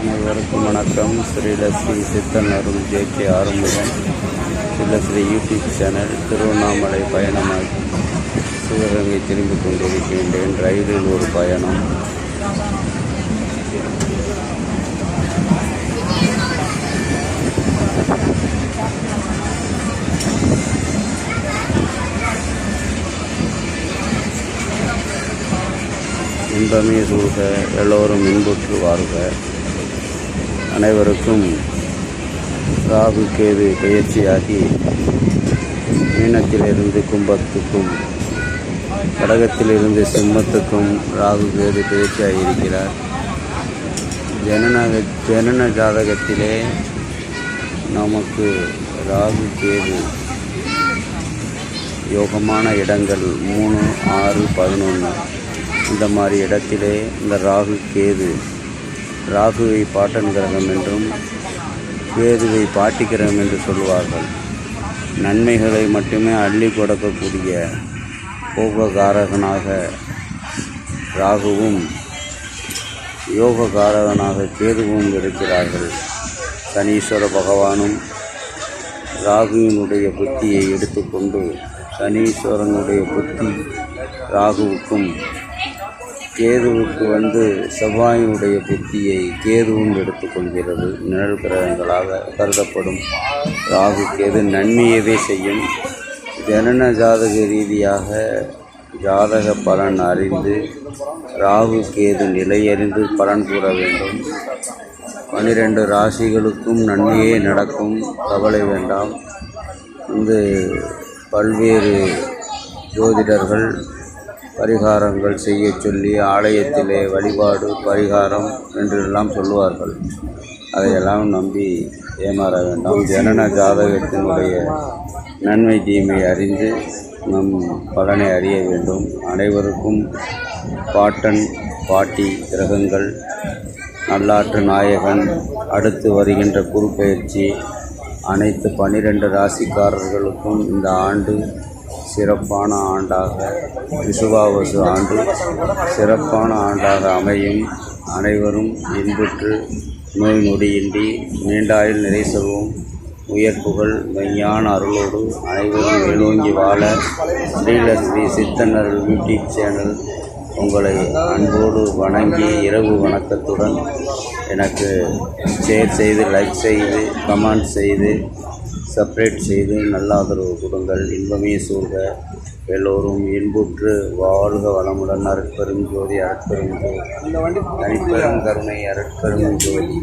அனைவருக்கும் வணக்கம். Srilasri Siddhan Arul J K Arumugam. Srilasri YouTube channel Tiruvannamalai பயணமாக சிவகங்கை திரும்பிக் கொண்டிருக்கின்றேன். ரயிலில் ஒரு பயணம். இன்பமே சூழ்க எல்லோரும் இன்புற்று வாழ்க. அனைவருக்கும் ராகு கேது பயிற்சியாகி மீனத்திலிருந்து கும்பத்துக்கும் கடகத்திலிருந்து சிம்மத்துக்கும் ராகு கேது பயிற்சியாகி இருக்கிறார் ஜனநக ஜனன ஜாதகத்திலே நமக்கு ராகு கேது யோகமான இடங்கள் மூணு ஆறு பதினொன்று இந்த மாதிரி இடத்திலே இந்த ராகு கேது ராகுவை பாட்டன் கிரகம் என்றும் கேதுவை பாட்டி கிரகம் என்று சொல்வார்கள் நன்மைகளை மட்டுமே அள்ளி கொடுக்கக்கூடிய கோபகாரகனாக ராகுவும் யோககாரகனாக கேதுவும் இருக்கிறார்கள். சனீஸ்வர பகவானும் ராகுவினுடைய புத்தியை எடுத்துக்கொண்டு சனீஸ்வரனுடைய புத்தி ராகுவுக்கும் கேதுவுக்கு வந்து செவ்வாயினுடைய புத்தியை கேதுவும் எடுத்துக்கொள்கிறது. நிழல் கிரகங்களாக கருதப்படும். ராகு கேது நன்மையவே செய்யும். ஜனன ஜாதக ரீதியாக ஜாதக பலன் அறிந்து ராகு கேது நிலையறிந்து பலன் கூற வேண்டும். பனிரெண்டு ராசிகளுக்கும் நன்மையே நடக்கும். கவலை வேண்டாம். வந்து பல்வேறு ஜோதிடர்கள் பரிகாரங்கள் செய்ய சொல்லி ஆலயத்திலே வழிபாடு பரிகாரம் என்றெல்லாம் சொல்லுவார்கள். அதையெல்லாம் நம்பி ஏமாற வேண்டாம். ஜனன ஜாதகத்தினுடைய நன்மை தீமை அறிந்து நம் பலனை அறிய வேண்டும். அனைவருக்கும் பாட்டன் பாட்டி கிரகங்கள் நல்லாற்று நாயகன் அடுத்து வருகின்ற குறுப்பெயர்ச்சி அனைத்து பன்னிரெண்டு ராசிக்காரர்களுக்கும் இந்த ஆண்டு சிறப்பான ஆண்டாக விசுவாவசு ஆண்டு சிறப்பான ஆண்டாக அமையும். அனைவரும் இன்புற்று நோய் நொடியின்றி நீண்டாயில் நிறை செல்வோம் உயர்ப்புகள் மெய்யான அருளோடு அனைவரும் மேலோங்கி வாழ ஸ்ரீலஸ்ரீ சித்தனர் யூடியூப் சேனல் உங்களை அன்போடு வணங்கி இரவு வணக்கத்துடன் எனக்கு ஷேர் செய்து லைக் செய்து கமெண்ட் செய்து செப்பரேட் செய்து நல்ல ஆதரவு கொடுங்கள். இன்பமே சூழ்க. எல்லோரும் இன்புற்று வாழ்க வளமுடன். அருட்பெரும் ஜோதி அருட்பெரும் ஜோதி. தனிப்பெரும் கருணை அருட்பெரும் ஜோதி.